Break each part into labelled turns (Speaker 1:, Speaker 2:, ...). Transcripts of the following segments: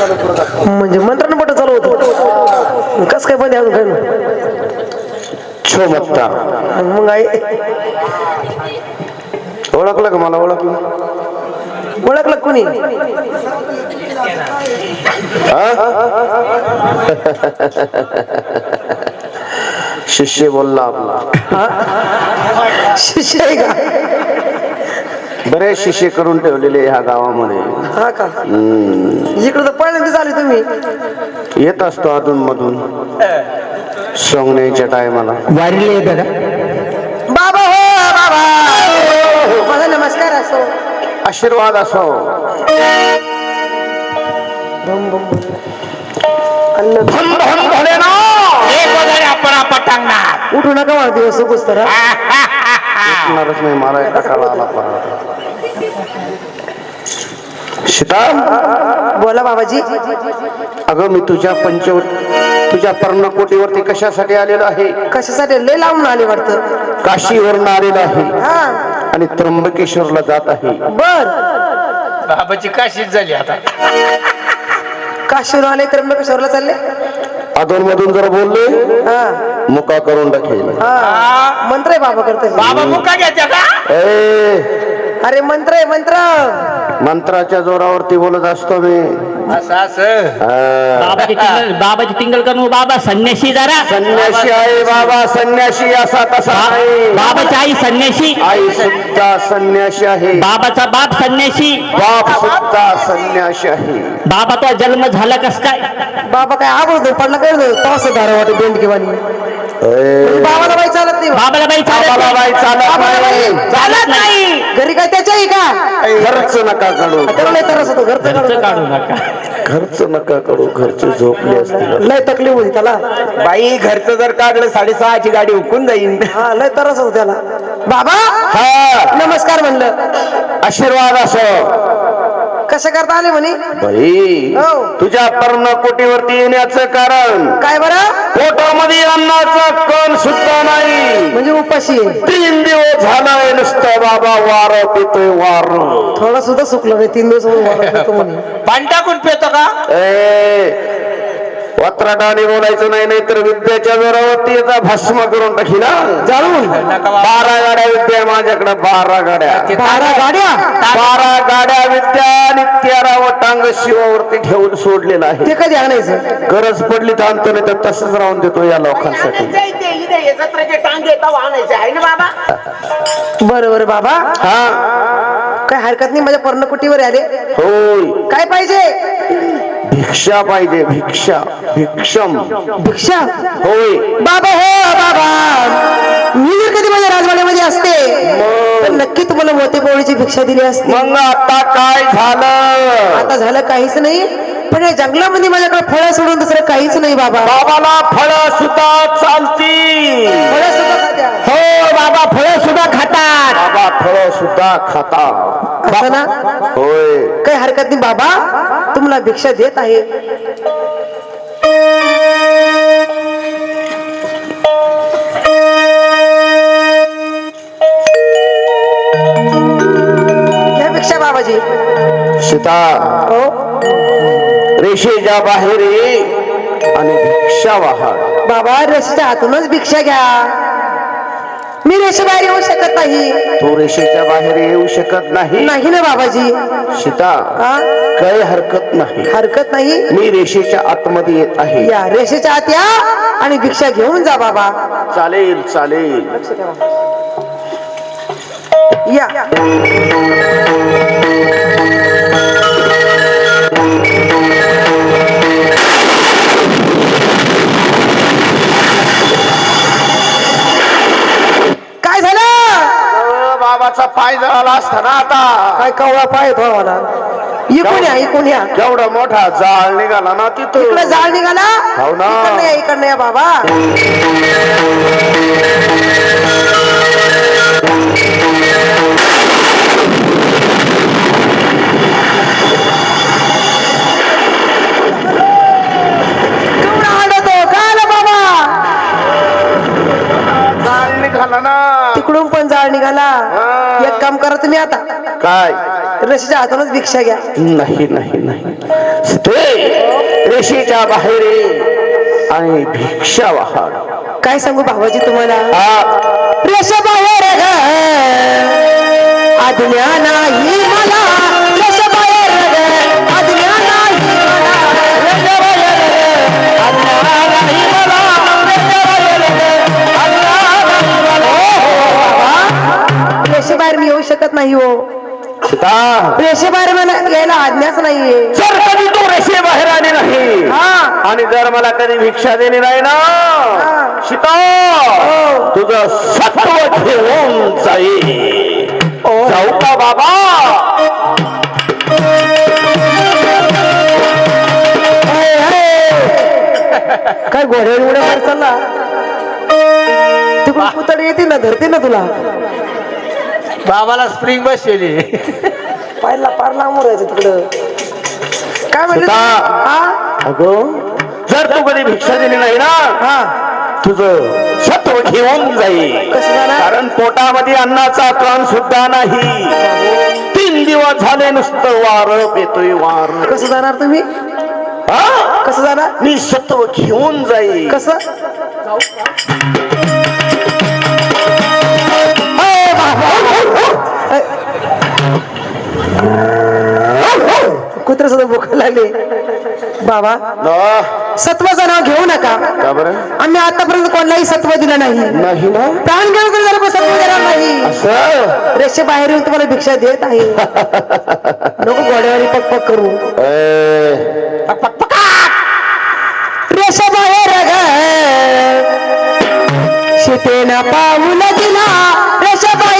Speaker 1: म्हणजे मंत्रानं पट चालू होतं. कस काय बंद आहे अजून काय? नाही.
Speaker 2: छो मत्ता.
Speaker 1: मग आई
Speaker 2: ओळखलं का मला? ओळखलं.
Speaker 1: ओळखलं कोणी?
Speaker 2: शिष्य बोलला आपला.
Speaker 1: हा? शिष्य आहे का?
Speaker 2: बरेच शिष्य करून ठेवलेले ह्या गावामध्ये.
Speaker 1: हा का? इकडं तर पहिल्यांदा झाले तुम्ही.
Speaker 2: येत असतो अधून मधून सोंगण्याच्या टायमाला.
Speaker 3: वारीला येतं का
Speaker 1: बाबा हो बाबा. माझा नमस्कार असो.
Speaker 2: आशीर्वाद असो.
Speaker 1: बम बम बम. अन्न!
Speaker 3: एक वगैरे आपण
Speaker 1: उठू नका मला दिवस उगच तर हा?
Speaker 2: उठणारच नाही मला एका काळा आला परत सीता?
Speaker 1: बोला बाबाजी.
Speaker 2: अगं मी तुझ्या पंच तुझ्या पर्णकोटीवरती कशासाठी आलेलो आहे?
Speaker 1: कशासाठी? लय लावून आले वाटतं.
Speaker 2: काशीवरून आलेलो आहे.
Speaker 1: हा.
Speaker 2: आणि त्र्यंबकेश्वरला जात आहे.
Speaker 1: बर.
Speaker 3: बाबाची काशीच झाली आता.
Speaker 1: काशीवर आले तर कशावरला चालले?
Speaker 2: अधून मधून जर बोलले
Speaker 1: हा.
Speaker 2: मुका करून टाकेल.
Speaker 1: हा. मंत्र आहे बाबा करते
Speaker 3: बाबा मुका घ्यायचा का?
Speaker 2: ए
Speaker 1: अरे मंत्र आहे मंत्र.
Speaker 2: मंत्राच्या जोरावरती बोलत असतो मी. हा.
Speaker 4: बाबाची टिंगल बाबाची टिंगल करू बाबा संन्याशी जरा.
Speaker 2: संन्याशी आहे बाबा संन्याशी असा तसा आहे
Speaker 4: बाबाची आई संन्याशी.
Speaker 2: आई सुद्धा संन्याशी आहे.
Speaker 4: बाबाचा बाप संन्याशी.
Speaker 2: बाप सुद्धा संन्याशी आहे.
Speaker 4: बाबा तो जन्म झाला कस काय?
Speaker 1: बाबा काय आबळ पडला काय पावसा धारा वाटत बेंड किंवा बाबाला बाई चालत नाही.
Speaker 4: बाबाला बाई चालत
Speaker 2: बाबाला बाई. चालत
Speaker 1: बाबाला बाई
Speaker 2: नाही.
Speaker 1: चालत नाही. घरी काय त्याच्या आहे का
Speaker 2: खर्च नका काढू.
Speaker 1: त्याला होतो घरचं
Speaker 4: घरचं
Speaker 1: काढू
Speaker 4: नका.
Speaker 2: खर्च नका. काढू. घरचे झोपले असतील
Speaker 1: लय तकलीफ होती त्याला.
Speaker 3: बाई घरचं जर काढलं साडेसहाची गाडी हुकून जाईन.
Speaker 1: हा लय त्रास होतो त्याला. बाबा
Speaker 2: हा.
Speaker 1: नमस्कार म्हणलं.
Speaker 2: आशीर्वाद असो.
Speaker 1: कशा करता आले म्हणे?
Speaker 2: बाई
Speaker 1: हो.
Speaker 2: तुझ्या पर्णकोटीवरती येण्याचं कारण.
Speaker 1: काय बरं?
Speaker 2: पोटामध्ये अन्नाचा कण सुद्धा नाही.
Speaker 1: म्हणजे उपाशी. आहे
Speaker 2: तीन दिवस झालाय नुसतं बाबा वार पितोय वार.
Speaker 1: थोडा सुद्धा सुकलं नाही तीन दिवस म्हणून वाढत होतो म्हणे.
Speaker 3: पाणी टाकून पितो का?
Speaker 2: ए वत्राटाने बोलायचं नाही नाहीतर विद्याच्या जोरावरती याचा भस्म करून टाकीना
Speaker 1: जाळून.
Speaker 3: नका बाबा.
Speaker 2: बारा गाड्या विद्या माझ्याकडे बारा गाड्या.
Speaker 1: बारा गाड्या?
Speaker 2: बारा गाड्या विद्या आणि तेरा वटांग शिवावरती ठेवून सोडलेला आहे.
Speaker 1: ते कधी आणायचं?
Speaker 2: गरज पडली तर आणतो नाही तर तसंच राहून देतो या लोकांसाठी.
Speaker 1: बरं बरं बाबा.
Speaker 2: हा.
Speaker 1: काय हरकत नाही माझ्या पर्णकुटीवर आले.
Speaker 2: होय.
Speaker 1: काय पाहिजे?
Speaker 2: भिक्षा पाहिजे भिक्षा भिक्षम.
Speaker 1: भिक्षा?
Speaker 2: होय.
Speaker 1: बाबा हो बाबा. मी जर कधी माझ्या राजवाड्यामध्ये असते तर नक्की तुम्हाला मोती पोळीची भिक्षा दिली असती.
Speaker 2: मग आता काय झालं?
Speaker 1: आता झालं काहीच नाही पण या जंगलामध्ये माझ्याकडे फळं सोडून दुसरं काहीच नाही बाबा.
Speaker 2: बाबाला फळ सुद्धा चालती
Speaker 1: फळं सुद्धा.
Speaker 2: हो बाबा फळ सुद्धा खातात. बाबा फळ सुद्धा खाता
Speaker 1: असं ना
Speaker 2: होय.
Speaker 1: काही हरकत नाही बाबा तुम्हाला भिक्षा देत आहे. घ्या भिक्षा बाबाजी.
Speaker 2: सीता
Speaker 1: हो.
Speaker 2: रेषेच्या बाहेर ये आणि भिक्षा वाहन
Speaker 1: बाबा रेषेच्या हातूनच भिक्षा घ्या. मी रेषेबाहेर येऊ शकत नाही.
Speaker 2: तू रेषेच्या बाहेर येऊ शकत नाही.
Speaker 1: नाही ना बाबाजी.
Speaker 2: सीता
Speaker 1: हा
Speaker 2: काही हरकत नाही.
Speaker 1: हरकत नाही?
Speaker 2: मी रेषेच्या आतमध्ये येत आहे.
Speaker 1: या रेषेच्या आत या आणि भिक्षा घेऊन जा बाबा.
Speaker 2: चालेल चालेल.
Speaker 1: या.
Speaker 2: बाबाचा पाय जळाला असता ना आता?
Speaker 1: काय कवळा पाय मला इकून या इकून या.
Speaker 2: केवढा मोठा जाळ निघाला ना तिथं.
Speaker 1: इकडे जाळ निघाला?
Speaker 2: हो ना.
Speaker 1: इकडनं या इकडनं या बाबा. केवढा आनंद काय आलं बाबा?
Speaker 2: जाळ निघाला ना.
Speaker 1: तिकडून पण जाळ निघाला. एक काम करा तुम्ही आता.
Speaker 2: काय?
Speaker 1: रेषेच्या हातानच भिक्षा घ्या.
Speaker 2: नाही नाही नाही. ते रेषेच्या बाहेर आणि भिक्षा वाहन
Speaker 1: काय सांगू भावाजी तुम्हाला? रेषा बाहेर आज्ञा नाही मला.
Speaker 2: सीता
Speaker 1: रेषेबाहेर मला यायला आज्ञाच नाहीये.
Speaker 2: जर कधी तू रेषे बाहेर आली नाही
Speaker 1: हा.
Speaker 2: आणि जर मला कधी भिक्षा देणे नाही ना सीता तुझं सत्व घेऊन जाईल जाऊ का बाबा.
Speaker 1: काय घोड्यावर उड्या मार चालला? तिकडून पुतळ येते ना धरते ना तुला?
Speaker 3: बाबाला स्प्रिंग बसलेली
Speaker 1: पाहिला पार लांबून राहायचं तिकडं. काय म्हणते. हा?
Speaker 2: अगो जर तू कधी भिक्षा दिली नाही ना
Speaker 1: हा.
Speaker 2: तुझं सत्व घेऊन जाईल.
Speaker 1: कसं जाणार?
Speaker 2: कारण पोटामध्ये अन्नाचा कण सुद्धा नाही. तीन दिवस झाले नुसतं वार पेतोय वार.
Speaker 1: कसं जाणार तुम्ही?
Speaker 2: हा?
Speaker 1: कसं जाणार?
Speaker 2: मी सत्व घेऊन जाईल.
Speaker 1: कसं? कुत्रे सुद्धा भूक लागले. बाबा
Speaker 2: ना,
Speaker 1: सत्वाचं नाव घेऊ नका. आम्ही आतापर्यंत कोणालाही सत्व दिलं नाही.
Speaker 2: नाही ना?
Speaker 1: प्राण घेऊन जरा सत्व देणार नाही. रेषे बाहेर येऊन तुम्हाला भिक्षा देत आहे. नको घोड्यावारी पक पक करू. रेषा बाहेर शितेन पाऊल दिला. रेषा बाहेर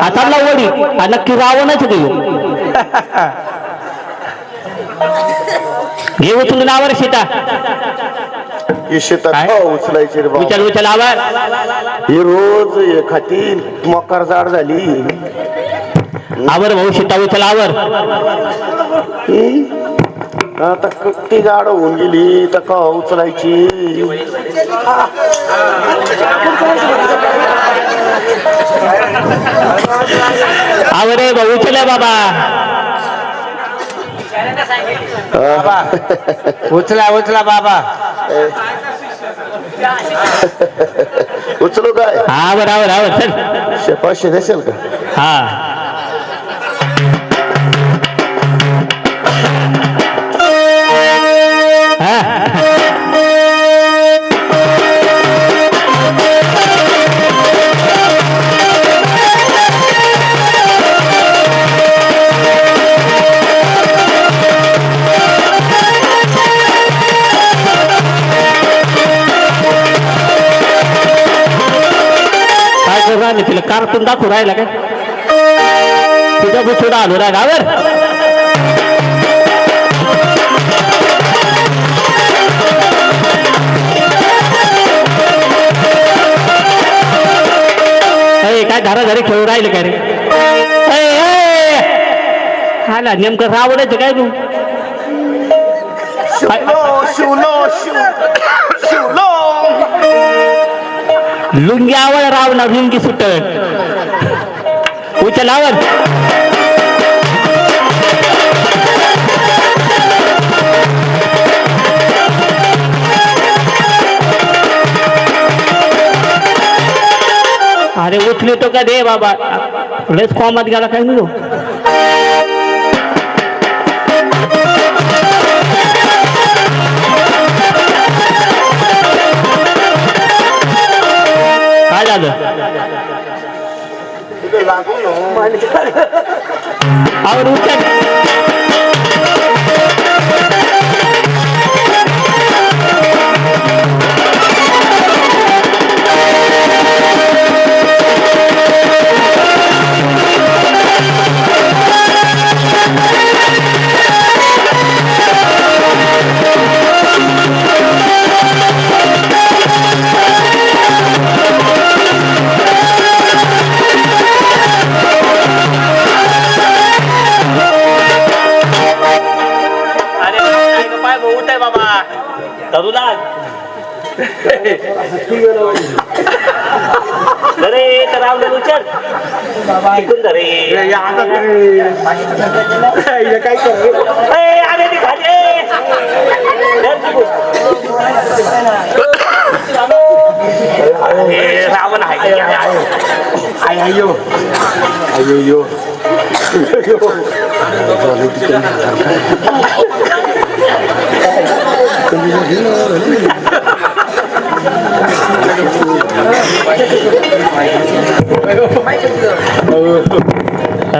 Speaker 1: ना
Speaker 4: वडी. नक्की रावणच घेऊ घे उचलून आवर सीता
Speaker 2: ही शेतात उचलायची रे बाबा.
Speaker 4: उचल उचल आवर.
Speaker 2: ही रोज एखादी मकर जाड झाली.
Speaker 4: आवर भाऊ सीता उचल आवर.
Speaker 2: ही आता कट्टी जाड होऊन गेली तर का उचलायची?
Speaker 4: आवर रे भाऊ उचल बाबा.
Speaker 3: बाबा उचला उचला बाबा.
Speaker 2: उचलू काय?
Speaker 4: आवर आवर आवर. चल
Speaker 2: पाचशे देशील का?
Speaker 4: हा हा. दाखवू राहिला काय? तुझ्या बुचुडा राय गावर काय धारा घरी खेळू राहिले काय रे. आला नेमकं रावणाचं काय तू? लुंगी आवड रावणार लुंगी सुट उचल आवाज अरे उचलू तो का दे बाबा. लस फॉर्मात गेला काय म्हणू? काय झालं? आवर उचल
Speaker 3: अयो अयो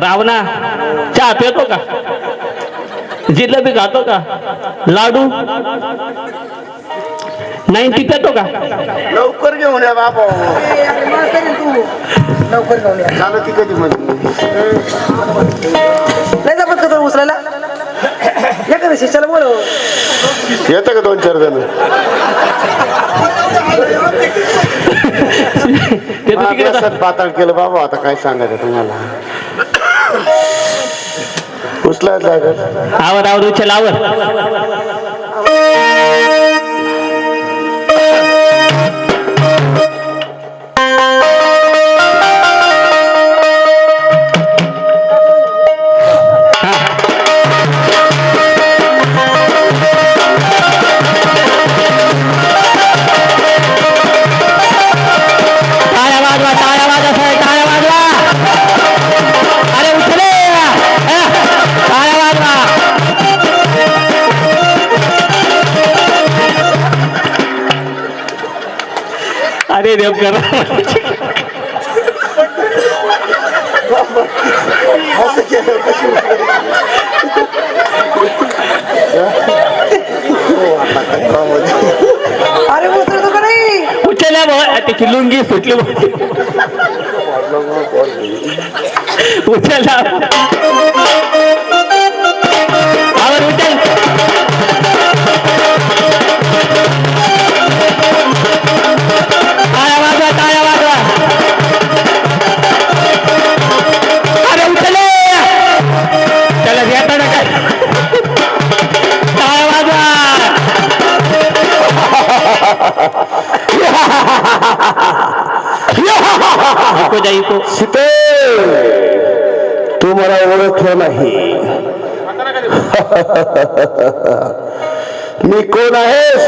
Speaker 4: रावणा चहा पितो का? जिलेबी खातो का? लाडू? नाईन्टी पितो का?
Speaker 2: लवकर घेऊन या बाबा.
Speaker 1: लवकर जाऊन या
Speaker 2: झालं ती कधी म्हणजे
Speaker 1: नाही जमत का उचलायला. एखाद्या शिष्याला बोलव.
Speaker 2: येतं का दोन चार जण?
Speaker 4: ते तर तिकडे जा.
Speaker 2: अभ्यासात पातळ केलं बाबा आता काय सांगायचं तुम्हाला? लागत
Speaker 4: आवर आवर उचल आवर. अरे देव करा
Speaker 1: अरे का नाही?
Speaker 4: उचलल्या भाऊ त्याची लुंगी सुटली. उचलला उचल. इको जा इको
Speaker 2: सीते तू मला ओळखलं नाही. मी कोण आहेस?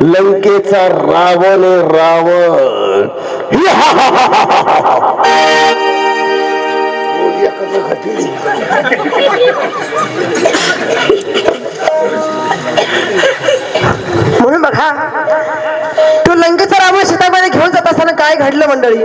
Speaker 2: लंकेचा रावण रावण.
Speaker 1: म्हणून बघा तो लंकेचा रावण शेतामध्ये घेऊन जात असताना काय घडलं मंडळी?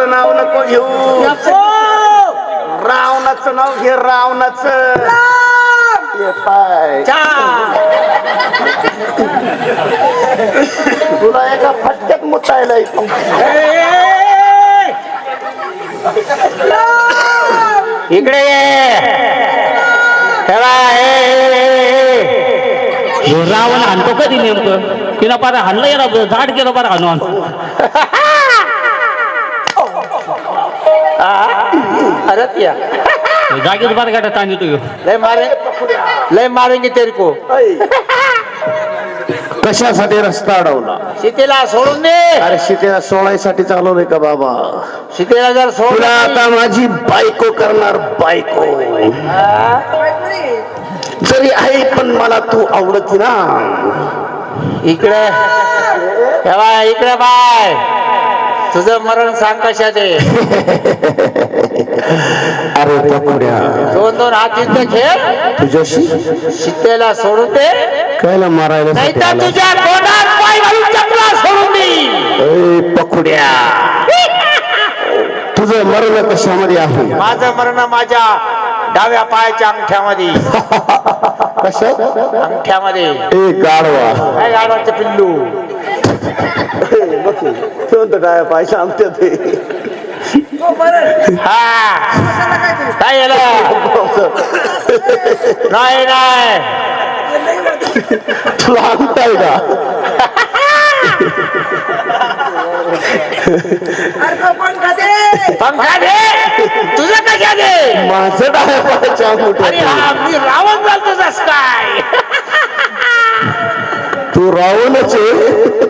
Speaker 2: रामाचं नाव नको घेऊ. रावणाचं नाव घे रावणाचं. पाय. तुला एका फटक्यात मुतायला येतो.
Speaker 3: इकडे
Speaker 4: रावण हाणतो कधी नेमकं? तिनं पार हाणलं गेला झाड गेलं पार हाणून
Speaker 3: अरे या।
Speaker 4: जागेच बार गाठा येतो ह्यो.
Speaker 3: लय मारे लय मारेंगे तेरी को।
Speaker 2: कशासाठी रस्ता अडवला?
Speaker 3: सीतेला सोडून दे।
Speaker 2: अरे सीतेला सोळायसाठी चालवलंय का बाबा?
Speaker 3: सीतेला जर
Speaker 2: तुला
Speaker 3: सोडला
Speaker 2: आता माझी बायको करणार बायको. जरी आहे पण मला तू आवडत ना.
Speaker 3: इकडे तेव्हा इकडे बाय तुझं मरण सांग कशात आहे.
Speaker 2: अरे पकुड्या
Speaker 3: दोन दोन हात युद्ध खेळ
Speaker 2: तुझ्याशी?
Speaker 3: सीतेला सोडून दे.
Speaker 2: कायला मारायला
Speaker 3: नाही तर तुझ्या तोंडात पाय घालून चपला सोडून दे.
Speaker 2: पकुड्या. तुझं मरण कशामध्ये आहे?
Speaker 3: माझं मरण माझ्या डाव्या पायाच्या अंगठ्यामध्ये.
Speaker 2: कशात
Speaker 3: अंगठ्यामध्ये.
Speaker 2: ए गाडवा
Speaker 3: काय गाडवाचं पिल्लू.
Speaker 2: काय पायसा आमच्या ते.
Speaker 3: हा काय नाही नाही.
Speaker 2: तुला आणताय का?
Speaker 3: पंखा दे. तुझं कशा दे.
Speaker 2: माझं डाव्या पायाच्या
Speaker 3: अरे
Speaker 2: अंगठ्यात
Speaker 3: हा मी रावण झालतो जस काय.
Speaker 2: तू रावणच आहे.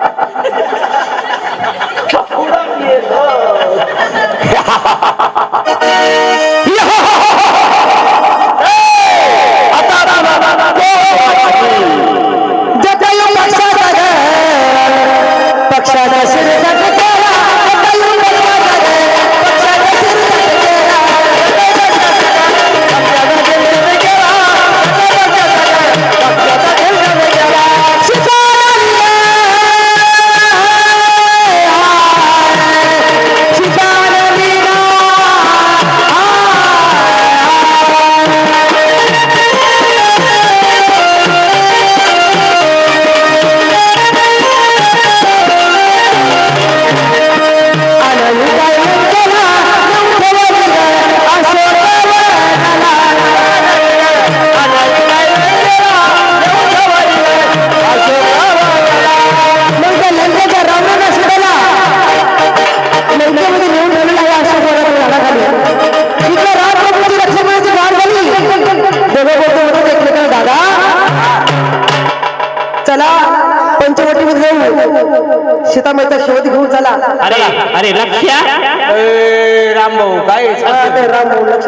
Speaker 4: अरे
Speaker 3: काय
Speaker 1: हा, ते राम भाऊ, लक्ष.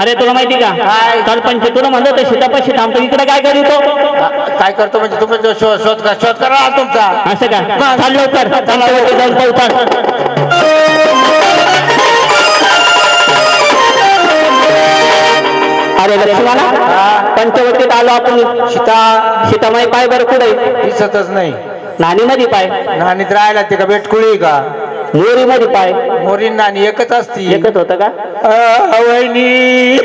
Speaker 4: अरे तुला माहिती का? सरपंच तुला म्हणलं तर सीतापाशी थांबतो. इकडे काय करीतो
Speaker 3: काय करतो म्हणजे तुम्ही जो शोध शोध का शोध करा तुमचा.
Speaker 4: असं का? चाल लवकर. पंचवटी जाऊन पाहू अरे लक्ष्मणा पंचवटीत आलो आपण. सीता सीतामाई पाय बरं कुठे
Speaker 3: दिसतच नाही.
Speaker 4: नानी मध्ये पाय.
Speaker 3: नाणीत राहायला ते का बेटकुळी का?
Speaker 4: मोरी मध्ये पाय.
Speaker 3: मोरीन नाणी एकच असती.
Speaker 4: एकच होतं का?
Speaker 3: अ, वहिनी.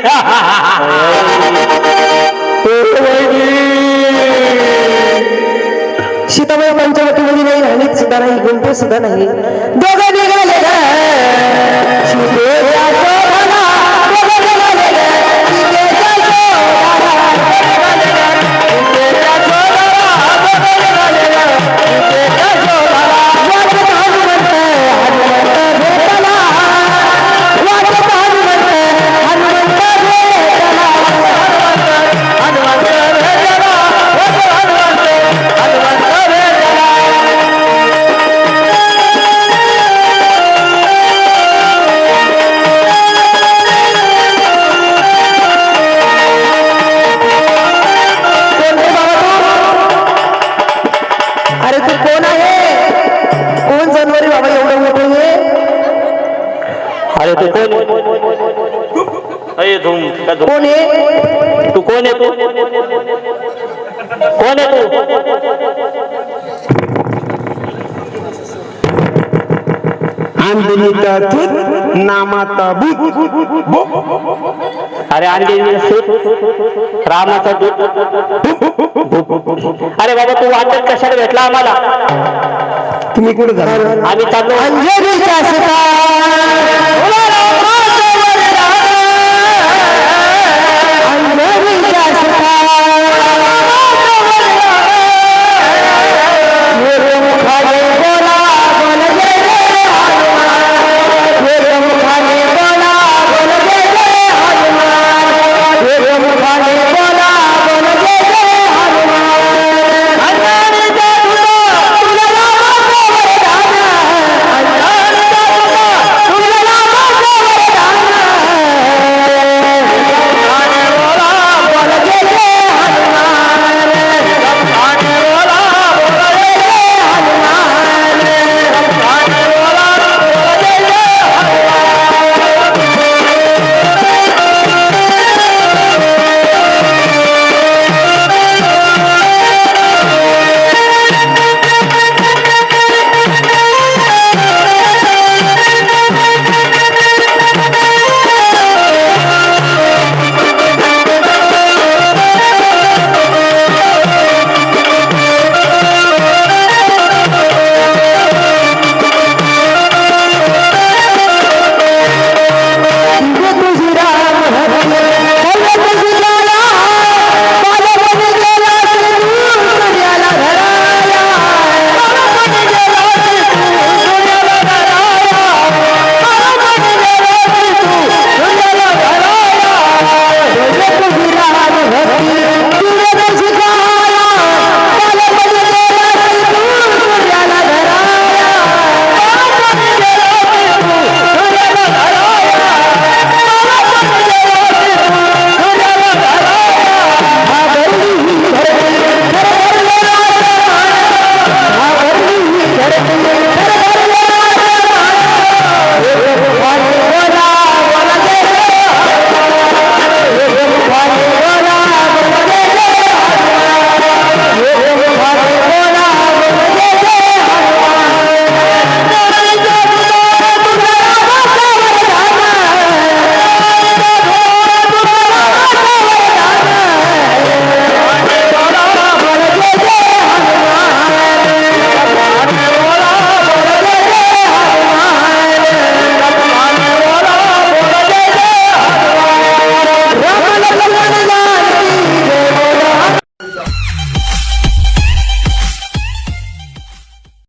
Speaker 1: सीताबाई पंचवटीमध्ये नाही राणीत सुद्धा नाही गुंठे सुद्धा नाही. दोघं निघाले
Speaker 5: आंबिनीत थूत नामात भूत
Speaker 4: अरे सूत. रामाचा दूत. अरे बाबा तू वाटत कशाला भेटला आम्हाला?
Speaker 5: तुम्ही कुठे झाला
Speaker 4: आम्ही चाललो.